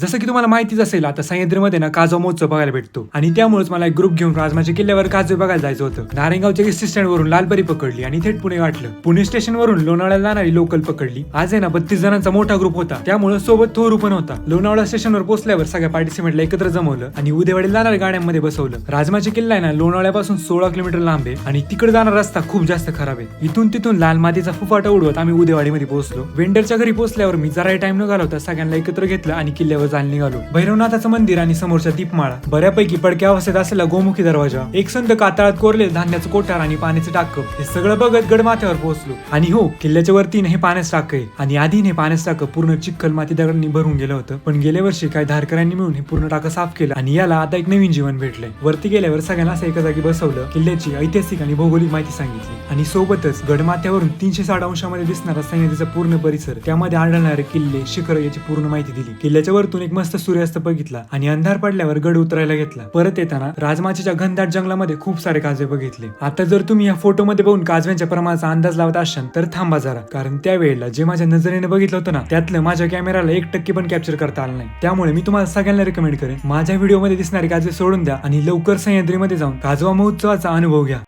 जसं की तुम्हाला माहितीच असेल आता सह्याद्रीमध्ये ना काजवा महोत्सव बघायला भेटतो. आणि त्यामुळेच मला एक ग्रुप घेऊन राजमाच्या किल्ल्यावर काजवे बघायला जायचं होतं. नारायणगावच्या एस स्टँड वरून लालपरी पकडली आणि थेट पुणे गाठलं. पुणे स्टेशन वरून लोणावळ्याला जाणारी लोकल पकडली. आज आहे ना बत्तीस जणांचा मोठा ग्रुप होता. त्यामुळे सोबत थोरू पण होता. लोणावळा स्टेशनवर पोहोचल्यावर सगळ्या पार्टिसिपेंटला एकत्र जमवलं आणि उद्यावाडीला जाणाऱ्या गाड्यांमध्ये बसवलं. राजमाची किल्ला आहे ना लोणावळ्यापासून सोळा किलोमीटर लांब आहे आणि तिकडे जाणारा रस्ता खूप जास्त खराब आहे. इथून तिथून लाल मातीचा फुफाटा उडवत आम्ही उद्यावाडीमध्ये पोहोचलो. वेंडरच्या घरी पोहोचल्यावर मी जरा टाइम न घालवता सगळ्यांना एकत्र घेतलं आणि किल्ल्यावर जायला निघालो. भैरवनाथाचं मंदिर आणि समोरच्या दीपमाळा. बऱ्यापैकी पडक्या अवस्थेत असलेला गोमुखी दरवाजा. एक संत कातळात कोरले धान्याचं कोठार आणि पाण्याचं टाक हे सगळं बघत गड माथ्यावर पोहोचलो. आणि हो किल्ल्याच्या वरती हे पाण्यास टाक आहे. आणि आधी हे पाण्यास टाक पूर्ण चिखल माती दगडांनी भरून गेलं होतं. पण गेल्या वर्षी काही धारकऱ्यांनी मिळून हे पूर्ण टाकं साफ केलं आणि याला आता एक नवीन जीवन भेटलंय. वरती गेल्यावर सगळ्यांना असं एका जागी बसवलं किल्ल्याची ऐतिहासिक आणि भौगोलिक माहिती सांगितली. आणि सोबतच गडमाथ्यावरून तीनशे साठ अंशामध्ये दिसणारा सैन्याचा पूर्ण परिसर त्यामध्ये आढळणारे किल्ले शिखर याची पूर्ण माहिती दिली. किल्ल्याच्या वरतून एक मस्त सूर्यास्त बघितला आणि अंधार पडल्यावर गड उतरायला घेतला. परत येताना राजमाचीच्या घनदाट जंगलामध्ये खूप सारे काजवे बघितले. आता जर तुम्ही या फोटोमध्ये बघून काजव्यांच्या प्रमाणाचा अंदाज लावत असाल तर थांबा जरा. कारण त्यावेळेला जे माझ्या नजरेने बघितलं होतं ना त्यातलं माझ्या कॅमेराला एक टक्के पण कॅप्चर करता आलं नाही. त्यामुळे मी तुम्हाला सगळ्यांना रेकमेंड करेन माझ्या व्हिडिओमध्ये दिसणारे काजवे सोडून द्या आणि लवकर सह्याद्रीमध्ये जाऊन काजवा महोत्सवाचा अनुभव घ्या.